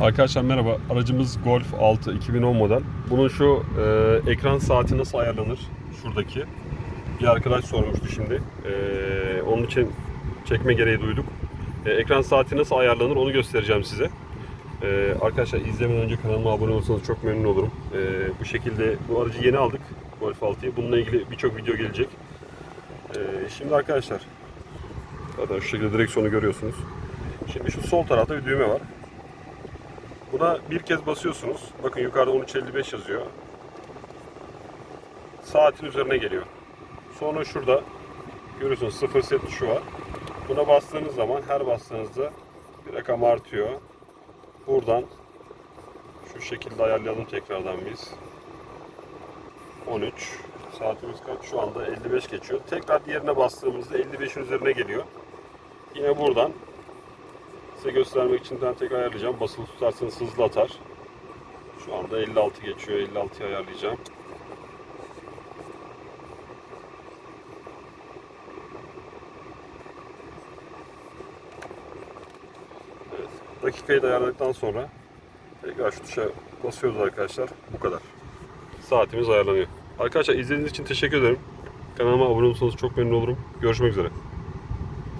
Arkadaşlar merhaba. Aracımız Golf 6 2010 model. Bunun şu e, ekran saati nasıl ayarlanır? Şuradaki. Bir arkadaş sormuştu şimdi. E, onun için çekme gereği duyduk. E, ekran saati nasıl ayarlanır onu göstereceğim size. E, arkadaşlar izlemeden önce kanalıma abone olursanız çok memnun olurum. E, bu şekilde bu aracı yeni aldık. Golf 6'yı. Bununla ilgili birçok video gelecek. E, şimdi arkadaşlar zaten şu şekilde direksiyonu görüyorsunuz. Şimdi şu sol tarafta bir düğme var. Buna bir kez basıyorsunuz. Bakın yukarıda 1355 yazıyor. Saatin üzerine geliyor. Sonra şurada görüyorsunuz 0 set tuşu var. Buna bastığınız zaman her bastığınızda bir rakam artıyor. Buradan şu şekilde ayarlayalım tekrardan biz. 13 saatimiz kaç? Şu anda 55 geçiyor. Tekrar diğerine bastığımızda 55'in üzerine geliyor. Yine buradan Size göstermek için ben tekrar ayarlayacağım. Basılı tutarsanız hızlı atar. Şu anda 56 geçiyor. 56'yı ayarlayacağım. Evet. Dakikayı da ayarladıktan sonra tekrar şu tuşa basıyoruz arkadaşlar. Bu kadar. Saatimiz ayarlanıyor. Arkadaşlar izlediğiniz için teşekkür ederim. Kanalıma abone olursanız çok memnun olurum. Görüşmek üzere.